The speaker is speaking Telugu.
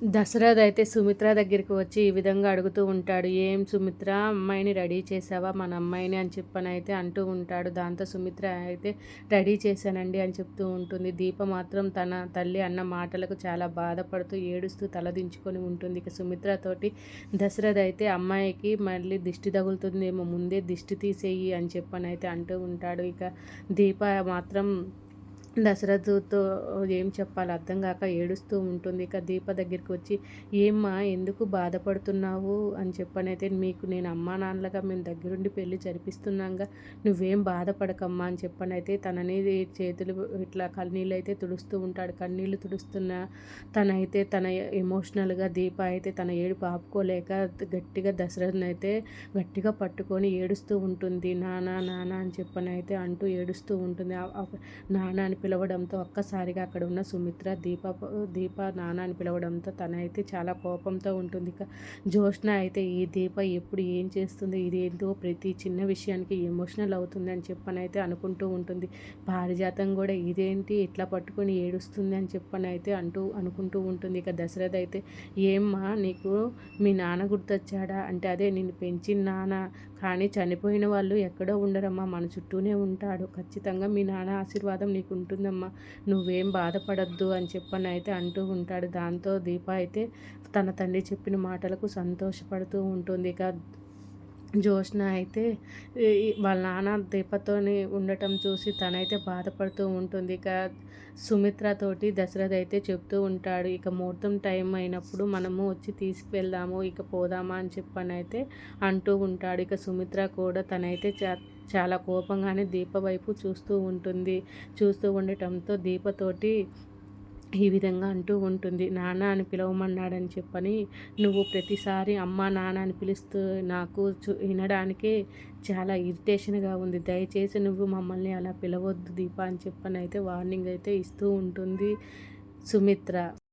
దశరథ్ అయితే సుమిత్ర దగ్గరికి వచ్చి ఈ విధంగా అడుగుతూ ఉంటాడు. ఏం సుమిత్ర అమ్మాయిని రెడీ చేసావా? మన అమ్మాయిని అని చెప్పని అయితే అంటూ ఉంటాడు. దాంతో సుమిత్ర అయితే రెడీ చేశానండి అని చెప్తూ ఉంటుంది. దీప మాత్రం తన తల్లి అన్న మాటలకు చాలా బాధపడుతూ ఏడుస్తూ తలదించుకొని ఉంటుంది. ఇక సుమిత్రతోటి దశరథ్ అయితే అమ్మాయికి మళ్ళీ దిష్టి తగులుతుందేమో ముందే దిష్టి తీసేయి అని చెప్పని అయితే అంటూ ఉంటాడు. ఇక దీప మాత్రం దశరథుతో ఏం చెప్పాలి అర్థం కాక ఏడుస్తూ ఉంటుంది. ఇక దీప దగ్గరికి వచ్చి ఏమ్మా ఎందుకు బాధపడుతున్నావు? అని చెప్పనైతే మీకు నేను అమ్మా నాన్నలుగా మేము దగ్గరుండి పెళ్ళి జరిపిస్తున్నాగా. నువ్వేం బాధపడకమ్మా అని చెప్పనైతే తనని చేతులు ఇట్లా కన్నీళ్ళు అయితే తుడుస్తూ ఉంటాడు. కన్నీళ్ళు తుడుస్తున్న తనైతే తన ఎమోషనల్గా దీప అయితే తన ఏడు పాపుకోలేక గట్టిగా దశరథని అయితే గట్టిగా పట్టుకొని ఏడుస్తూ ఉంటుంది. నానా నానా అని చెప్పనైతే అంటూ ఏడుస్తూ ఉంటుంది. నానా అని పిలవడంతో ఒక్కసారిగా అక్కడ ఉన్న సుమిత్ర దీప దీప నాన్న అని పిలవడంతో తనైతే చాలా కోపంతో ఉంటుంది. ఇక జ్యోష్ణ అయితే ఈ దీప ఎప్పుడు ఏం చేస్తుంది? ఇది ఏంటో ప్రతి చిన్న విషయానికి ఎమోషనల్ అవుతుంది అని చెప్పని అయితే అనుకుంటూ ఉంటుంది. పారిజాతం కూడా ఇదేంటి? ఇట్లా పట్టుకొని ఏడుస్తుంది అని చెప్పని అయితే అంటూ అనుకుంటూ ఉంటుంది. ఇక దశరథ అయితే ఏమ్మా నీకు మీ నాన్న గుర్తొచ్చాడా? అంటే అదే నిన్ను పెంచిన నాన్న. కానీ చనిపోయిన వాళ్ళు ఎక్కడో ఉండరమ్మా. మన చుట్టూనే ఉంటాడు. ఖచ్చితంగా మీ నాన్న ఆశీర్వాదం నీకు ఉంటుందమ్మా నువ్వేం బాధపడద్దు అని చెప్పని అయితే అంటూ ఉంటాడు. దాంతో దీప అయితే తన తండ్రి చెప్పిన మాటలకు సంతోషపడుతూ ఉంటుంది. ఇక జోష్న అయితే వాళ్ళ నాన్న దీపతోని ఉండటం చూసి తనైతే బాధపడుతూ ఉంటుంది. ఇక సుమిత్రతోటి దశరథ్ అయితే చెప్తూ ఉంటాడు ఇక ముహూర్తం టైం అయినప్పుడు మనము వచ్చి తీసుకువెళ్దాము ఇక పోదామా అని చెప్పని అయితే అంటూ ఉంటాడు. ఇక సుమిత్ర కూడా తనైతే చే చాలా కోపంగానే దీప వైపు చూస్తూ ఉంటుంది. చూస్తూ ఉండటంతో దీపతోటి ఈ విధంగా అంటూ ఉంటుంది. నాన్న అని పిలవమన్నాడని చెప్పని నువ్వు ప్రతిసారి అమ్మ నాన్న అని పిలుస్తూ నాకు చూ వినడానికే చాలా ఇరిటేషన్గా ఉంది. దయచేసి నువ్వు మమ్మల్ని అలా పిలవద్దు దీప అని చెప్పని అయితే వార్నింగ్ అయితే ఇస్తూ ఉంటుంది సుమిత్ర.